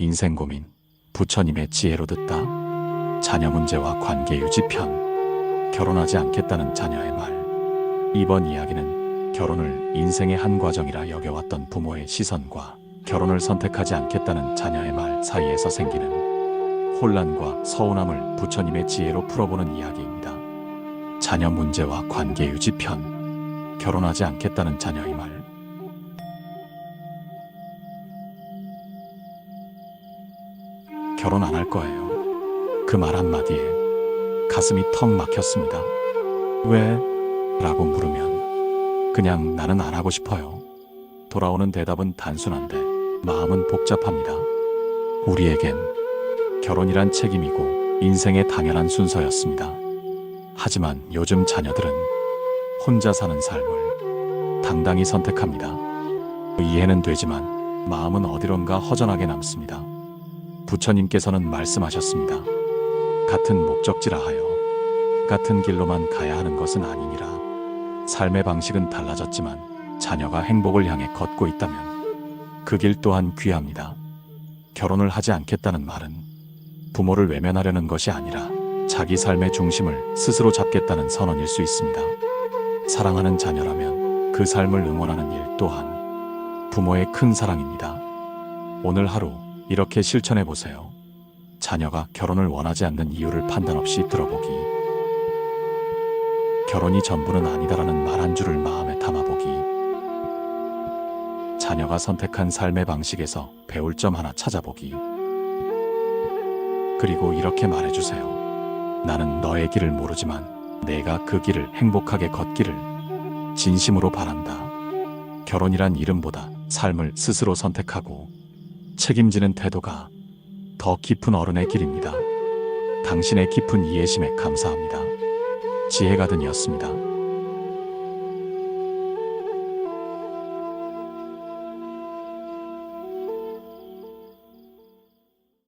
인생 고민 부처님의 지혜로 듣다 자녀 문제와 관계 유지 편 결혼하지 않겠다는 자녀의 말 이번 이야기는 결혼을 인생의 한 과정이라 여겨왔던 부모의 시선과 결혼을 선택하지 않겠다는 자녀의 말 사이에서 생기는 혼란과 서운함을 부처님의 지혜로 풀어보는 이야기입니다. 자녀 문제와 관계 유지 편 결혼하지 않겠다는 자녀의 말 결혼 안 할 거예요. 그 말 한마디에 가슴이 턱 막혔습니다. 왜? 라고 물으면 그냥 나는 안 하고 싶어요. 돌아오는 대답은 단순한데 마음은 복잡합니다. 우리에겐 결혼이란 책임이고 인생의 당연한 순서였습니다. 하지만 요즘 자녀들은 혼자 사는 삶을 당당히 선택합니다. 이해는 되지만 마음은 어디론가 허전하게 남습니다. 부처님께서는 말씀하셨습니다. 같은 목적지라 하여 같은 길로만 가야 하는 것은 아니니라. 삶의 방식은 달라졌지만 자녀가 행복을 향해 걷고 있다면 그 길 또한 귀합니다. 결혼을 하지 않겠다는 말은 부모를 외면하려는 것이 아니라 자기 삶의 중심을 스스로 잡겠다는 선언일 수 있습니다. 사랑하는 자녀라면 그 삶을 응원하는 일 또한 부모의 큰 사랑입니다. 오늘 하루 이렇게 실천해 보세요. 자녀가 결혼을 원하지 않는 이유를 판단 없이 들어보기. 결혼이 전부는 아니다라는 말 한 줄을 마음에 담아보기. 자녀가 선택한 삶의 방식에서 배울 점 하나 찾아보기. 그리고 이렇게 말해주세요. 나는 너의 길을 모르지만 내가 그 길을 행복하게 걷기를 진심으로 바란다. 결혼이란 이름보다 삶을 스스로 선택하고 책임지는 태도가 더 깊은 어른의 길입니다. 당신의 깊은 이해심에 감사합니다. 지혜가든이었습니다.